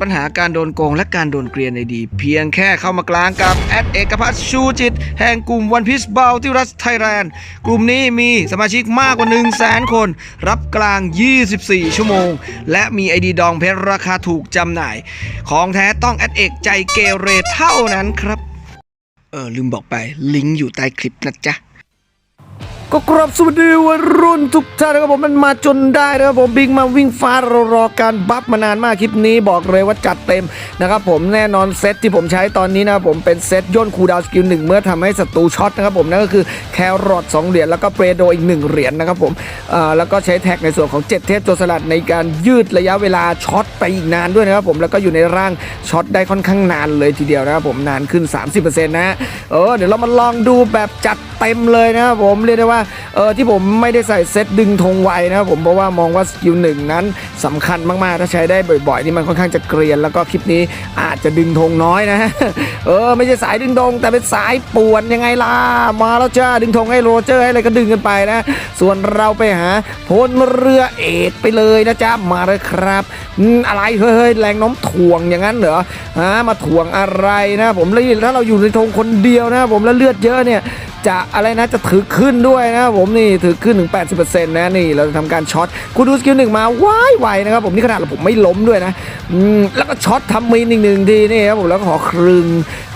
ปัญหาการโดนโกงและการโดนเกลียนในดี เพียงแค่เข้ามากลางกับแอดเอกพัฒน์ชูจิต แห่งกลุ่มวันพิ e บ a ลที่รัสไทยแลนด์ กลุ่มนี้มีสมาชิกมากกว่า 1 0 0 0 0แสนคน รับกลาง 24 ชั่วโมง และมีไอดีดองเพชรราคาถูกจำหน่าย ของแท้ต้องแอดเอกใจเกเรเท่านั้นครับ เออลืมบอกไปลิงก์อยู่ใต้คลิปนะจ๊ะ ก็กราบสวัสดีวัยรุ่นทุกท่านนะครับผมมันมาจนได้นะครับผมบิ๊กมาวิ่งฟ้าเรารอการบัฟมานานมากคลิปนี้บอกเลยว่าจัดเต็มนะครับผมแน่นอนเซตที่ผมใช้ตอนนี้นะครับผมเป็นเซตย่นคูดาวสกิลหนึ่งเมื่อทำให้ศัตรูช็อตนะครับผมนั่นก็คือแครอท2เหรียญแล้วก็เปรโดอีก1เหรียญนะครับผมอ่าแล้วก็ใช้แท็กในส่วนของ 7 เทพโจรสลัดในการยืดระยะเวลาช็อตไปอีกนานด้วยนะครับผมแล้วก็อยู่ในร่างช็อตได้ค่อนข้างนานเลยทีเดียวนะครับผมนานขึ้น 30%นะเออเดี๋ยวเรามาลองดูแบบจัดเต็มเลยนะครับผมเรียกได้ว่าเออที่ผมไม่ได้ใส่เซตดึงธงไวนะครับผมเพราะว่ามองว่าสกิลหนึ่งนั้นสำคัญมากๆ ถ้าใช้ได้บ่อยๆ นี่มันค่อนข้างจะเกรียน แล้วก็คลิปนี้อาจจะดึงธงน้อยนะเออไม่ใช่สายดึงธงแต่เป็นสายป่วนยังไงล่ะมาแล้วจ้าดึงธงให้โรเจอร์ให้อะไรก็ดึงกันไปนะ ส่วนเราไปหาพลเรือเอกไปเลยนะจ๊ะมาเลยครับอืมอะไรเฮ้ยเฮ้ยแรงน้มถ่วงอย่างนั้นเหรอฮะมาถ่วงอะไรนะ ผมแล้วถ้าเราอยู่ในธงคนเดียวนะ ผมแล้วเลือดเยอะเนี่ย จะอะไรนะจะถือขึ้นด้วยนะครับผมนี่ถือขึ้นถึง 80%นะนี่เราจะทำการช็อตคุณดูสกิลหนึ่งมาว้ายไวนะครับผมนี่ขนาดผมไม่ล้มด้วยนะอืมแล้วก็ช็อตทำมีนอีกหนึ่งทีนี่ครับผมแล้วก็ขอครึง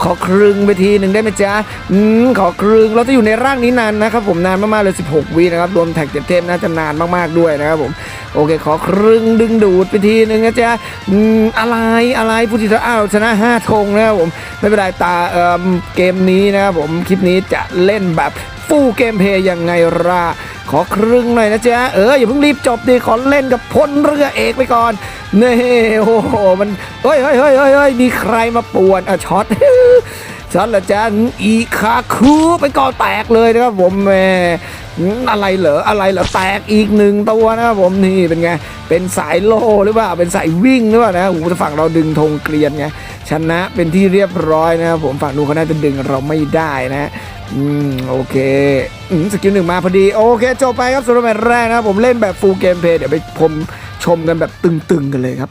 ขอครึงไปทีหนึ่งได้ไหมจ๊ะอืมขอครึงเราจะอยู่ในร่างนี้นานนะครับผมนานมากๆเลย 16วินะครับรวมแท็กเจ็ดเทพน่าจะนานมากๆด้วยนะครับผมโอเค ขอครึงดึงดูดไปทีหนึ่งนะจ๊ะอืมอะไรอะไรผู้ที่จะอ้าวชนะ5ธงนะครับผมไม่เป็นไรตาเอ่อเกมนี้นะครับผมคลิปนี้จะเล่นแบบฟูลเกมเพย์ยังไงล่ะขอครึ่งหน่อยนะจ๊ะเอออย่าเพิ่งรีบจบดิขอเล่นกับพลเรือเอกไปก่อนเนี่โอ้โหมันเฮ้ยเฮ้ยเฮ้ยเฮ้ยเฮ้ยมีใครมาป่วนอะช็อตช็อตละจ๊ะอีคาคูไปก่อนแตกเลยนะครับผมแมอะไรเหรออะไรเหรอแตกอีกหนึ่งตัวนะครับผมนี่เป็นไงเป็นสายโลหรือเปล่าเป็นสายวิ่งหรือเปล่านะโอ้โหฝั่งเราดึงธงเกลียนไงชนะเป็นที่เรียบร้อยนะครับผมฝั่งนู้นเขาน่าจะดึงเราไม่ได้นะ อืมโอเคอืมสกิลหนึ่งมาพอดี โอเค จบไปครับสำหรับแมตช์แรกนะครับผมเล่นแบบฟูลเกมเพลย์เดี๋ยวไปผมชมกันแบบตึงๆกันเลยครับ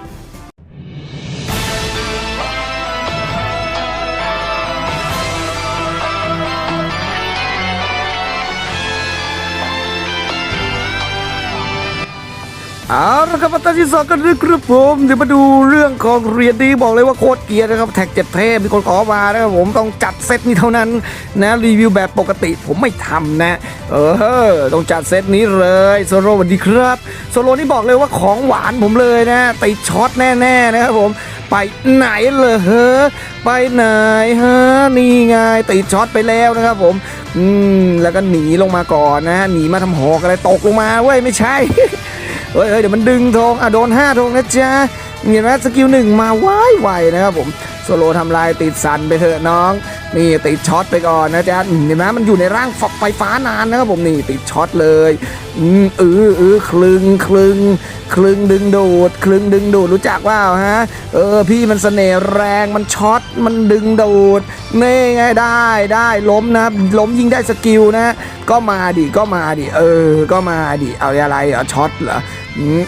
เอาละครับมาตอนที่สองกันเลยครับผมเดี๋ยวมาดูเรื่องของเรียนดีบอกเลยว่าโคตรเกียร์นะครับแท็กเจ็ดเทพมีคนขอมานะครับผมต้องจัดเซตนี้เท่านั้นนะรีวิวแบบปกติผมไม่ทำนะ เออต้องจัดเซตนี้เลยโซโลสวัสดีครับโซโลนี่บอกเลยว่าของหวานผมเลยนะติดช็อตแน่ๆนะครับผมไปไหนเลยเฮ้อไปไหนฮะนี่ไงติดช็อตไปแล้วนะครับผม อืมแล้วก็หนีลงมาก่อนนะหนีมาทำหอกอะไรตกลงมาเว้ยไม่ใช่ เฮ้ยเดี๋ยวมันดึงธงอะโดน5ธงนะจ๊ะเห็นไหมสกิลหนึ่งมาไวไวนะครับผมโซโลทำลายติดสันไปเถอะน้อง นี่ติดช็อตไปก่อนนะจ๊ะเห็นไหมมันอยู่ในร่างฝักไฟฟ้านานนะครับผมนี่ติดช็อตเลยอืออเอคลึงคลึงคลึงดึงดูดคลึงดึงดูดรู้จักว่าฮะเออพี่มันเสน่ห์แรงมันช็อตมันดึงดูดนี่ไงได้ได้ล้มนะล้มยิงได้สกิลนะก็มาดิก็มาดิเออ ก็มาดิเอาอะไรเหรอช็อตเหรอ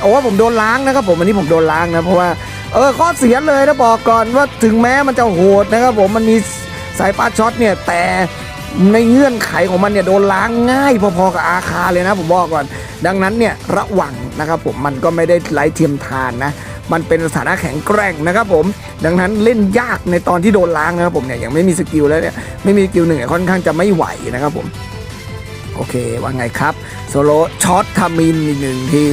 โอ้ผมโดนล้างนะครับผมอันนี้ผมโดนล้างนะเพราะว่าเออข้อเสียเลยนะบอกก่อนว่าถึงแม้มันจะโหดนะครับผมมันมี สายฟ้าช็อตเนี่ยแต่ในเงื่อนไขของมันเนี่ยโดนล้างง่ายพอๆกับอาคาเลยนะผมบอกก่อน ดังนั้นเนี่ยระวังนะครับผมมันก็ไม่ได้ไร้เทียมทานนะมันเป็นสถานะแข็งแกร่งนะครับผม ดังนั้นเล่นยากในตอนที่โดนล้างนะครับผมเนี่ยยังไม่มีสกิลแล้วเนี่ยไม่มีสกิลหนึ่งค่อนข้างจะไม่ไหวนะครับผม โอเคว่าไงครับโซโลช็อตทามินอีกหนึ่งที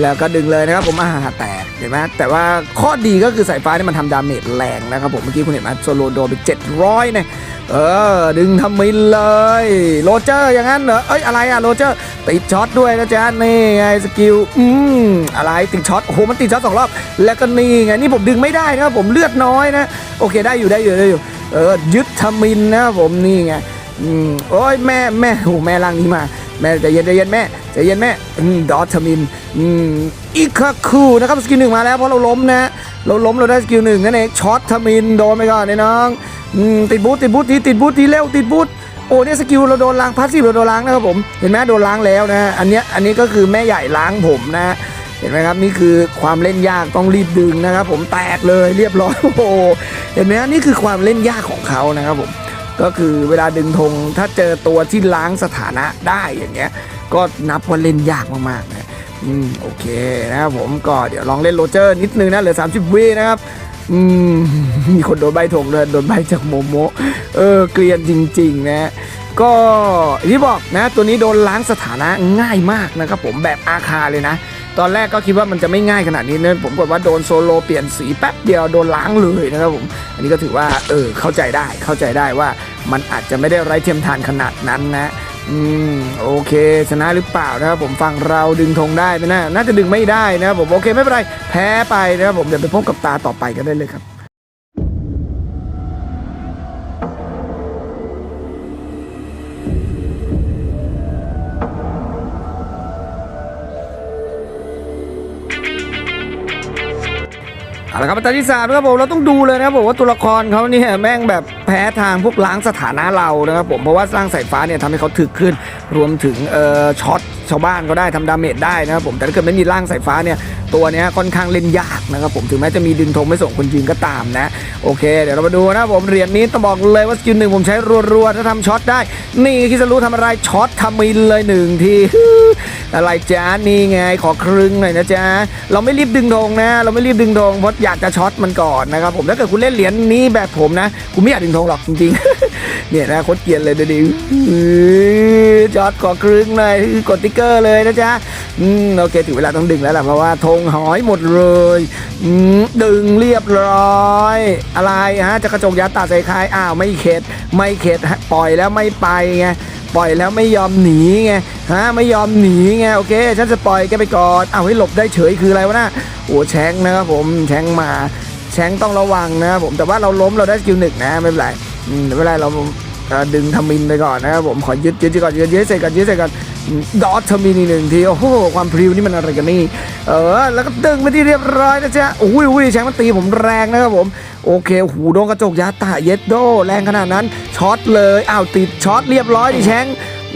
แล้วก็ดึงเลยนะครับผมอาหาแตกเห็นไหมแต่ว่าข้อดีก็คือสายฟ้านี่มันทำดาเมจแรงนะครับผมเมื่อกี้คุณเห็นไหมโซโลโดนไป700เนี่ยเออดึงทามินเลยโรเจอร์อย่างนั้นเหรอเอ้ยอะไรอะโรเจอร์ติดช็อตด้วยนะจ๊ะนี่ไงสกิลอืมอะไรติดช็อตโอ้โหมันติดช็อตสองรอบแล้วก็นี่ไงนี่ผมดึงไม่ได้นะครับผมเลือดน้อยนะโอเคได้อยู่ได้อยู่ได้อยู่เออยึดทมินนะครับผมนี่ไง อืมโอ้ยแม่แม่โอ้แม่ร่างนี้มา แม่ใจเย็นใจเย็นแม่ใจเย็นแม่อืมดอทมินอืมอีกคาคูนะครับสกิลหนึ่งมาแล้วเพราะเราล้มนะเราล้มเราได้สกิลหนึ่งนั่นเองช็อตทมินโดนไปก่อนไอ้น้องอืมติดบูทติดบูททีติดบูททีเร็วติดบูทโอ้เนี่ยสกิลเราโดนล้างพาสซีฟเราโดนล้างนะครับผมเห็นไหมโดนล้างแล้วนะอันเนี้ยอันนี้ก็คือแม่ใหญ่ล้างผมนะเห็นไหมครับนี่คือความเล่นยากต้องรีบดึงนะครับผมแตกเลยเรียบร้อยโอ้เห็นไหมนี่คือความเล่นยากของเขานะครับผม ก็คือเวลาดึงธงถ้าเจอตัวที่ล้างสถานะได้อย่างเงี้ย ก็นับว่าเล่นยากมากๆนะอืมโอเคนะครับผมก็เดี๋ยวลองเล่นโรเจอร์นิดนึงนะเหลือ 30วินะครับอืมมีคนโดนใบธงเลยโดนใบจากโมโมเออเกลียนจริง ๆ นะ ก็อย่างที่บอกนะ ตัวนี้โดนล้างสถานะง่ายมากนะครับผมแบบอาคาเลยนะ ตอนแรกก็คิดว่ามันจะไม่ง่ายขนาดนี้นะผมกดว่าโดนโซโลเปลี่ยนสีแป๊บเดียวโดนล้างเลยนะครับผมอันนี้ก็ถือว่าเออเข้าใจได้เข้าใจได้ว่ามันอาจจะไม่ได้ไร้เทียมทานขนาดนั้นนะอืมโอเค ชนะหรือเปล่านะครับผมฟังเราดึงธงได้ไหมนะน่าจะดึงไม่ได้นะครับผมโอเคไม่เป็นไรแพ้ไปนะครับผมเดี๋ยวไปพบกับตาต่อไปกันได้เลยครับ เอาละครับตอนที่สามนะครับผมเราต้องดูเลยนะครับผมว่าตัวละครเขาเนี่ยแม่งแบบแพ้ทางพวกล้างสถานะเรานะครับผมเพราะว่าสร้างสายฟ้าเนี่ยทำให้เขาถึกขึ้น รวมถึงเอ่อช็อตชาวบ้านก็ได้ทำดาเมจได้นะครับผมแต่ถ้าเกิดไม่มีร่างสายฟ้าเนี่ย ตัวเนี้ยค่อนข้างเล่นยากนะครับผมถึงแม้จะมีดึงธงไม่ส่งคนยืนก็ตามนะ โอเค เดี๋ยวเรามาดูนะผมเหรียญนี้ต้องบอกเลยว่าสกิลหนึ่งผมใช้รัวๆถ้าทำช็อตได้ นี่คิสรู้ทำอะไรช็อตทำมินเลยหนึ่งทีอะไรจ้านี่ไงขอครึ่งหน่อยนะจ๊ะเราไม่รีบดึงธงนะ เราไม่รีบดึงธงเพราะอยากจะช็อตมันก่อนนะครับผมถ้าเกิดคุณเล่นเหรียญนี้แบบผมนะคุณไม่อยากดึงธงหรอกจริงๆ เนี่ยนะโคตรเกลียนเลยดูดิอื้อช็อตขอครึ่งหน่อยกดติ๊กเกอร์เลยนะจ๊ะอืมโอเคถึงเวลาต้องดึงแล้วล่ะเพราะว่าธงหอยหมดเลยอืมดึงเรียบร้อย อะไรฮะจะกระจกยัดตาใส่คายอ้าวไม่เข็ดไม่เข็ดปล่อยแล้วไม่ไปไงปล่อยแล้วไม่ยอมหนีไงฮะไม่ยอมหนีไงโอเคฉันจะปล่อยแกไปก่อนเอาให้หลบได้เฉยคืออะไรวะนะโอ้แชงนะครับผมแชงมาแชงต้องระวังนะครับผมแต่ว่าเราล้มเราได้สกิลหนึ่งนะไม่เป็นไร เป็นไรเราดึงทมินไปก่อนนะครับผมขอยึดยึดก่อนยึดยึดใส่ก่อนยึดใส่ก่อนดอททมินอีกหนึ่งทีโอ้โหความพริ้วนี่มันอะไรกันนี่เออแล้วก็ดึงไปที่เรียบร้อยนะจ๊ะโอ้ยโอ้ยแชงมันตีผมแรงนะครับผมโอเคโอ้โหูโดนกระจกยาตาเย็ดโดแรงขนาดนั้นช็อตเลยอ้าวติดช็อตเรียบร้อยดิแชง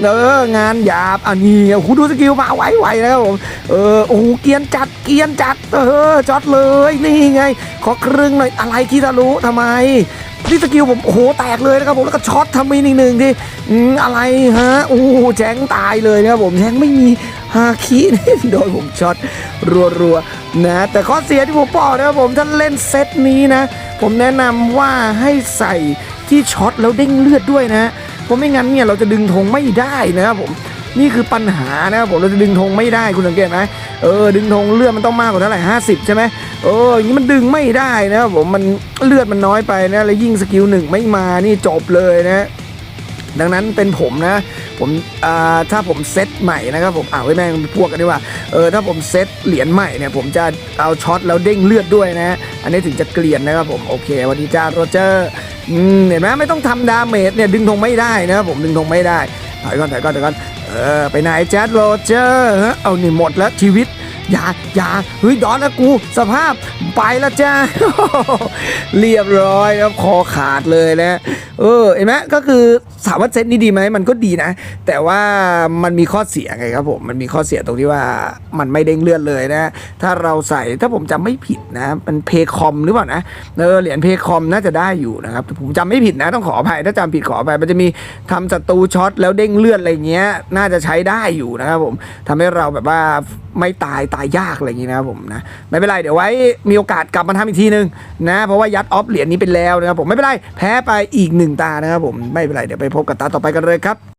เอองานหยาบอันนี้โอ้โหดูสกิลมาไวๆนะครับผมเออโอ้โหเกียนจัด เกียนจัดเออจอดเลยนี่ไง ขอครึ่งหน่อยอะไรที่ทะลุทำไมนี่สกิลผมโอ้โหแตกเลยนะครับผมแล้วก็ช็อตทำมีอีกหนึ่งที่อืมอะไรฮะโอ้แจ้งตายเลยนะครับผมแจ้งไม่มีฮาคินี่โดนผมช็อตรัวๆนะแต่ข้อเสียที่ผมบอกนะครับผมถ้าเล่นเซตนี้นะ ผมแนะนำว่าให้ใส่ที่ช็อตแล้วเด้งเลือดด้วยนะเพราะไม่งั้นเนี่ยเราจะดึงธงไม่ได้นะครับผม นี่คือปัญหานะครับผมเราจะดึงธงไม่ได้คุณสังเกตไหมเออดึงธงเลือดมันต้องมากกว่าเท่าไหร่ห้าสิบใช่ไหมเอออย่างนี้มันดึงไม่ได้นะครับผมมันเลือดมันน้อยไปนะแล้วยิ่งสกิลหนึ่งไม่มานี่จบเลยนะดังนั้นเป็นผมนะผมอ่าถ้าผมเซตใหม่นะครับผมอ้าวไว้แม่งพวกกันดีกว่าเออถ้าผมเซตเหรียญใหม่เนี่ยผมจะเอาช็อตแล้วเด้งเลือดด้วยนะอันนี้ถึงจะเกลียนนะครับผมโอเควันดีจ้าโรเจอร์เห็นไหมไม่ต้องทำดาเมจเนี่ยดึงธงไม่ได้นะครับผมดึงธงไม่ได้ถอยก่อนถอยก่อนถอยก่อน เออไปไหนแจ๊ดโรเจอร์ฮะเอานี่หมดแล้วชีวิต อย่าอย่าเฮ้ยดอนนะกูสภาพไปล้วจ้าเรียบร้อยครับคอขาดเลยนะเออเห็นไหมก็คือถามว่าเซตนี้ดีไหมมันก็ดีนะ แต่ว่ามันมีข้อเสียไงครับผมมันมีข้อเสียตรงที่ว่ามันไม่เด้งเลือดเลยนะ ถ้าเราใส่ถ้าผมจำไม่ผิดนะ มันเพคอมหรือเปล่านะเออเหรียญเพคอมน่าจะได้อยู่นะครับผมจำไม่ผิดนะต้องขออภัยถ้าจำผิดขออภัยมันจะมีทำศัตรูช็อตแล้วเด้งเลือดอะไรเงี้ย น่าจะใช้ได้อยู่นะครับผมทำให้เราแบบว่าไม่ตายตายยากอะไรอย่างนี้นะครับผมนะไม่เป็นไรเดี๋ยวไว้มีโอกาสกลับมาทำอีกทีนึงนะเพราะว่ายัดออฟเหรียญนี้ไปแล้วนะครับผมไม่เป็นไรแพ้ไปอีกหนึ่งตานะครับผมไม่เป็นไรเดี๋ยวไปพบกับตาต่อไปกันเลยครับ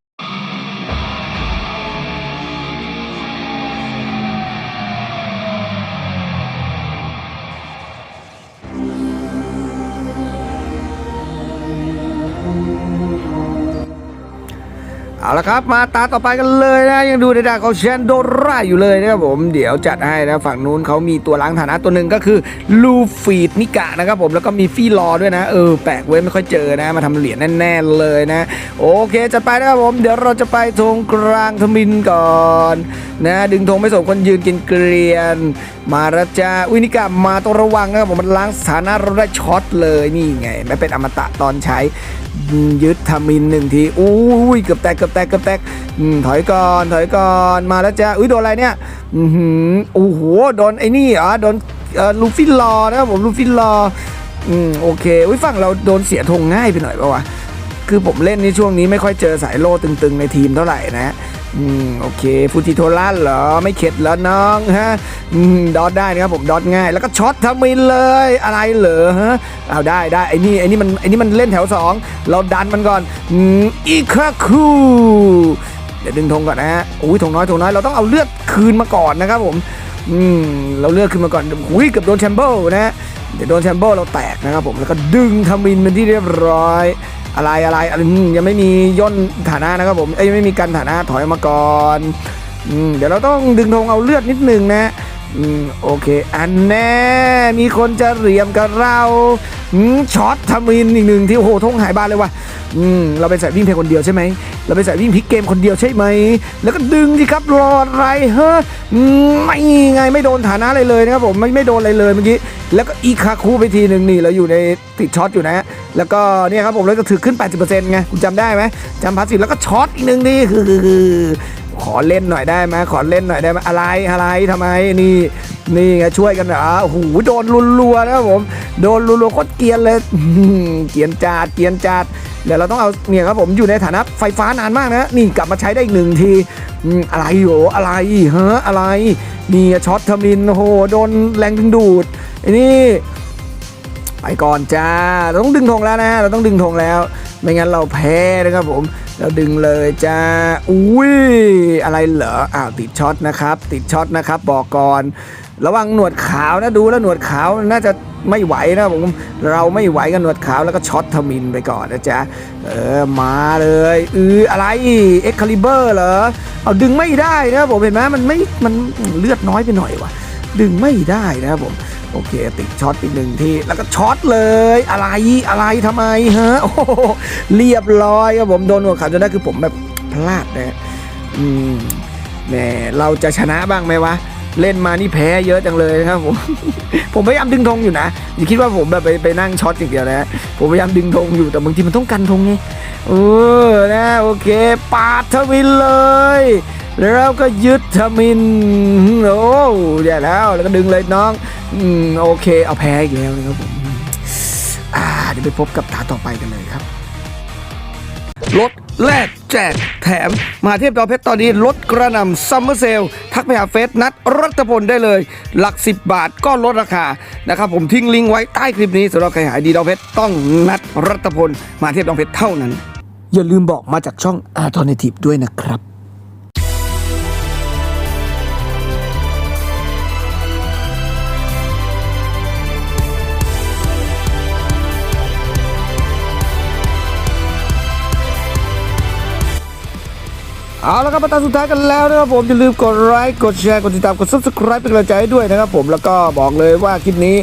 เอาละครับมาตาต่อไปกันเลยนะ ยังดูในดาของเชนโดราอยู่เลยนะครับผมเดี๋ยวจัดให้นะฝั่งนู้นเขามีตัวล้างฐานะตัวหนึ่งก็คือลูฟีดนิกะนะครับผมแล้วก็มีฟี่รอด้วยนะ เออแปลกเว้ยไม่ค่อยเจอนะ มาทำเหรียญแน่ๆเลยนะ โอเคจัดไปนะครับผม เดี๋ยวเราจะไปธงกลางทมินก่อนนะดึงธงไม่สมคนยืนกินเกรียน มาแล้วจ้าอุยนิกะมาต้องระวังนะครับผมมันล้างสถานะเราได้ช็อตเลยนี่ไงไม่เป็นอมตะตอนใช้ ยึดทามินหนึ่งทีอุ้ยเกือบแตกเกือบแตกเกือบแตกถอยก่อนถอยก่อนมาแล้วจ้าอุ้ยโดนอะไรเนี่ยอือหือโอ้โหโดนไอ้นี่เหรอโดนลูฟินลอนะครับผมลูฟินลออืมโอเคอุ้ยฝั่งเราโดนเสียธงง่ายไปหน่อยปะวะคือผมเล่นในช่วงนี้ไม่ค่อยเจอสายโล่ตึงๆในทีมเท่าไหร่นะ อืมโอเคฟูจิโทล่าเหรอไม่เข็ดแล้วน้องฮะอืมดอทได้นะครับผมดอทง่าย แล้วก็ช็อตทามินเลยอะไรเหรอฮะเอาได้ได้ไอ้นี่ไอ้นี่มันไอ้นี่มันเล่นแถวสองเราดันมันก่อนอืมอีคาคูเดี๋ยวดึงธงก่อนนะฮะอุ้ยธงน้อยธงน้อยเราต้องเอาเลือดคืนมาก่อนนะครับผมอืมเราเลือดคืนมาก่อนอุ้ยเกือบโดนแชมเบิลนะฮะ เดี๋ยวโดนแชมเบอร์เราแตกนะครับผมแล้วก็ดึงทามินเป็นที่เรียบร้อย อะไรอะไรอะไรอืมยังไม่มีย่นฐานะนะครับผมเอ้ยไม่มีการฐานะถอยมาก่อนอืมเดี๋ยวเราต้องดึงธงเอาเลือดนิดนึงนะ อืมโอเค อันแน่ มีคนจะเหลี่ยมกับเราอืมช็อตทามินอีกหนึ่งที่โอ้โหธงหายบ้านเลยว่ะอืมเราเป็นสายวิ่งเพียงคนเดียวใช่ไหมเราเป็นสายวิ่งพลิกเกมคนเดียวใช่ไหม แล้วก็ดึงสิครับรออะไรเฮ้อไม่ไงไม่โดนฐานะอะไรเลยนะครับผมไม่ไม่โดนอะไรเลยเมื่อกี้แล้วก็อีคาคูไปทีหนึ่งนี่เราอยู่ในติดช็อตอยู่นะแล้วก็เนี่ยครับผมเราจะถือขึ้น 80%ไงคุณจำได้ไหมจำพาสซีแล้วก็ช็อตอีกหนึ่งนี่คือ ขอเล่นหน่อยได้ไหมขอเล่นหน่อยได้ไหมอะไรอะไรทำไมนี่นี่ไงช่วยกันเหรอโอ้โหโดนรัวนะครับผมโดนรัวโคตรเกียนเลยเกียนจัดเกียนจัดเดี๋ยวเราต้องเอาเนี่ยครับผมอยู่ในฐานะไฟฟ้านานมากนะนี่กลับมาใช้ได้อีกหนึ่งทีอะไรโหอะไรเฮ้ออะไร นี่ช็อตทมินโอ้โหโดนแรงดึงดูดไอ้นี่ไปก่อนจ้าเราต้องดึงธงแล้วนะ เราต้องดึงธงแล้ว ไม่งั้นเราแพ้นะครับผม เราดึงเลยจ้าอุ้ยอะไรเหรออ้าวติดช็อตนะครับ ติดช็อตนะครับ บอกก่อนระวังหนวดขาวนะดูแล้วหนวดขาวน่าจะไม่ไหวนะผมเราไม่ไหวกับหนวดขาวแล้วก็ช็อตทมินไปก่อนนะจ๊ะเออมาเลยอืออะไรเอ็กคาลิเบอร์เหรอเอาดึงไม่ได้นะผมเห็นไหมมันไม่มันเลือดน้อยไปหน่อยวะดึงไม่ได้นะครับผม โอเคติดช็อตอีกหนึ่งทีแล้วก็ช็อตเลย อะไรอะไรทำไมฮะโอ้โหเรียบร้อยครับผมโดนหัวขาจนได้คือผมแบบพลาดนะอืมแหมเราจะชนะบ้างไหมวะเล่นมานี่แพ้เยอะจังเลยครับผม ผมพยายามดึงธงอยู่นะอย่าคิดว่าผมแบบไปไปนั่งช็อตอย่างเดียวนะผมพยายามดึงธงอยู่แต่บางทีมันต้องกันธงไงเออนะโอเค ปาดทวินเลย แล้วก็ยึดทมินโอ้เดี๋ยวแล้วแล้วก็ดึงเลยน้องอโอเคเอาแพ้อีกแล้วนะครับผมอ่าเดี๋ยวไปพบกับตาต่อไปกันเลยครับลดแลกแจกแถมมาเทพดาวเพชรตอนนี้ลดกระนำซัมเมอร์เซลทักไปหาเฟซนัดรัตพลได้เลย หลัก 10 บาทก็ลดราคานะครับผมทิ้งลิงก์ไว้ใต้คลิปนี้สำหรับใครหายดีดาวเพชรต้องนัดรัตพลมาเทพดาวเพชรเท่านั้น อย่าลืมบอกมาจากช่อง a l t e r n a t i v e ด้วยนะครับ เอาละครับมาตาสุดท้ายกันแล้วนะครับผมอย่าลืมกดไลค์กดแชร์กดติดตามกด subscribe เป็นกำลังใจให้ด้วยนะครับผมแล้วก็บอกเลยว่าคลิปนี้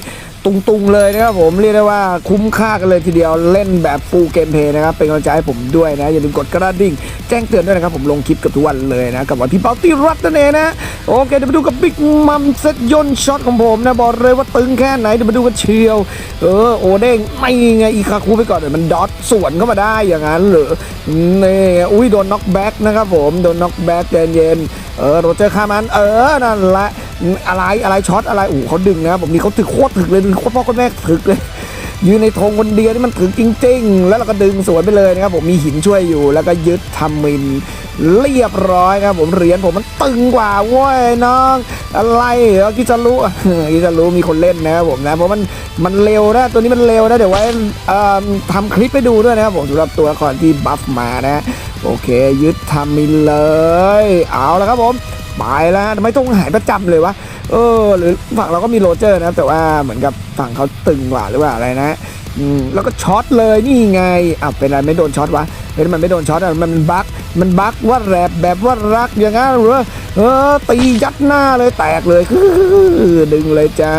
ตุงๆเลยนะครับผมเรียกได้ว่าคุ้มค่ากันเลยทีเดียวเล่นแบบฟูลเกมเพย์นะครับเป็นกำลังใจให้ผมด้วยนะ อย่าลืมกดกระดิ่ง แจ้งเตือนด้วยนะครับผมลงคลิปกับทุกวันเลยนะ กับวันพี่เปาตี้รัตนั่นเองนะ โอเคเดี๋ยวมาดูกับบิ๊กมัมเซตยนช็อตของผมนะ บอกเลยว่าตึงแค่ไหนเดี๋ยวมาดูกันเชียว เออโอเด้งไม่ไงอีคาคูไปก่อนเดี๋ยวมันดอทสวนเข้ามาได้อย่างนั้นหรือนี่อุ้ยโดนน็อกแบ็กนะครับผมโดนน็อกแบ็กเย็นๆเออโรเจอร์คามันเออนั่นแหละ อะไรอะไรช็อตอะไรโอ้โหเขาดึงนะผมนี่เขาถึกโคตรถึกเลยดึงโคตรพ่อโคตรแม่ถึกเลยยืนในธงคนเดียวนี่มันถึงจริง ๆ แล้วเราก็ดึงสวนไปเลยนะครับผมมีหินช่วยอยู่ แล้วก็ยึดทำมินเรียบร้อยนะครับผมเหรียญผมมันตึงกว่าเว้ยน้อง อะไรเหรอกิจารุกิจารุมีคนเล่นนะครับผมนะเพราะมันมันเร็วนะตัวนี้มันเร็วนะเดี๋ยวไว้ทำคลิปไปดูด้วยนะครับผมสำหรับตัวละครที่บัฟมานะ โอเค ยึดทำมินเลย เอาละครับผม ไปแล้วทำไมต้องหายประจำเลยวะเออ หรือฝั่งเราก็มีโรเจอร์นะครับแต่ว่าเหมือนกับฝั่งเขาตึงกว่าหรือว่าอะไรนะอืมแล้วก็ช็อตเลยนี่ไงอะเป็นอะไรไม่โดนช็อตวะเป็นมันไม่โดนช็อตอะมันบั๊กมันบั๊กว่าแรบแบบว่ารักอย่างนั้นเหรอเออตียัดหน้าเลยแตกเลยดึงเลยจ้า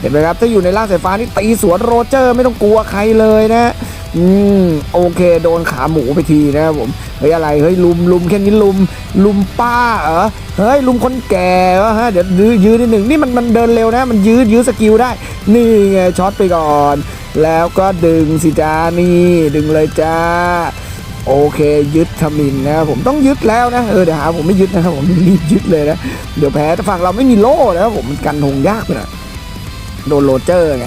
เห็นไหมครับถ้าอยู่ในล่างสายฟ้านี่ตีสวนโรเจอร์ไม่ต้องกลัวใครเลยนะ อืมโอเคโดนขาหมูไปทีนะครับผมเฮ้ยอะไรเฮ้ยลุมลุมแค่นี้ลุมลุมป้าเหรอเฮ้ยลุมคนแก่เหรอฮะเดี๋ยวยื้อยื้อนิดหนึ่งนี่มันมันเดินเร็วนะ มันยื้อยื้อสกิลได้ นี่ไงช็อตไปก่อน แล้วก็ดึงสิจ้านี่ดึงเลยจ้าโอเคยึดทมินนะครับผมต้องยึดแล้วนะเออเดี๋ยวหาผมไม่ยึดนะครับผมรีบยึดเลยนะเดี๋ยวแพ้แต่ฝั่งเราไม่มีโล่นะครับผมมันกันธงยากไปหน่อย โดนโรเจอร์ไง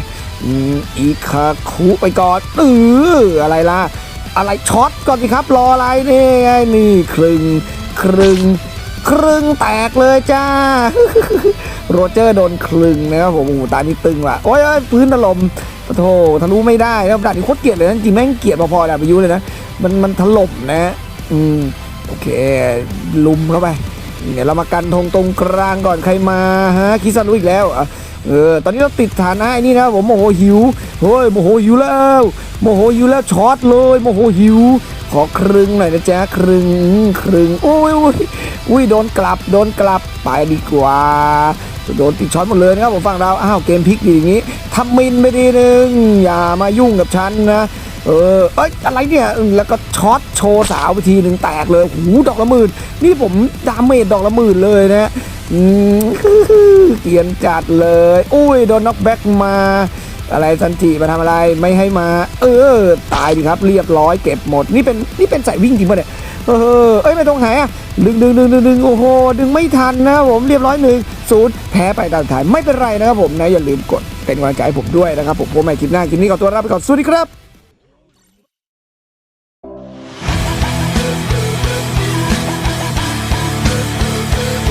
อีคาคุไปก่อนเอออะไรล่ะ อะไรช็อตก่อนสิครับรออะไรนี่ไงนี่ครึ่งครึ่งครึ่งแตกเลยจ้า โรเจอร์โดนครึ่งนะครับผมโอ้ตานี่ตึงว่ะโอ้ยโอ้ยพื้นถล่มโอ้โธ่ทะลุไม่ได้นะครับด่านนี้โคตรเกลียดเลยนะจริงแม่งเกลียดพอๆแบบอายุเลยนะมันมันถล่มนะ อืมโอเค ลุมเข้าไปเดี๋ยวเรามากันธงตรงกลางก่อนใครมาฮะคิดซันรู้อีกแล้วอะ เออตอนนี้เราติดฐานะไอ้นี่นะผมโมโหหิวเฮ้ยโมโหหิวแล้วโมโหหิวแล้วช็อตเลยโมโหหิว ขอครึ่งหน่อยนะจ๊ะครึ่งครึ่งอุ้ยอุ้ยอุ้ยโดนกลับโดนกลับไปดีกว่าโดนติดช็อตหมดเลยนะครับผมฟังเราอ้าวเกมพลิกดีอย่างนี้ทำมินไม่ดีนึงอย่ามายุ่งกับฉันนะเออเอ้ยอะไรเนี่ยแล้วก็ช็อตโชว์สาวไปทีหนึ่งแตกเลยหูดอกละหมื่นนี่ผมดาเมจดอกละหมื่นเลยนะ เกียนจัดเลย อุ้ยโดนน็อกแบ็กมา อะไรซันจิมาทำอะไรไม่ให้มา เออ ตายดิครับ เรียบร้อยเก็บหมด นี่เป็นนี่เป็นสายวิ่งจริงปะเนี่ยเออเอ้ยไม่ต้องหายอะดึงดึงดึงดึงดึงโอ้โหดึงไม่ทันนะผมเรียบร้อยหนึ่งศูนย์แพ้ไปตามสุดท้ายไม่เป็นไรนะครับผมนะอย่าลืมกดเป็นกำลังใจให้ผมด้วยนะครับผมพบใหม่คลิปหน้าคลิปนี้ขอตัวลาไปก่อนสวัสดีครับ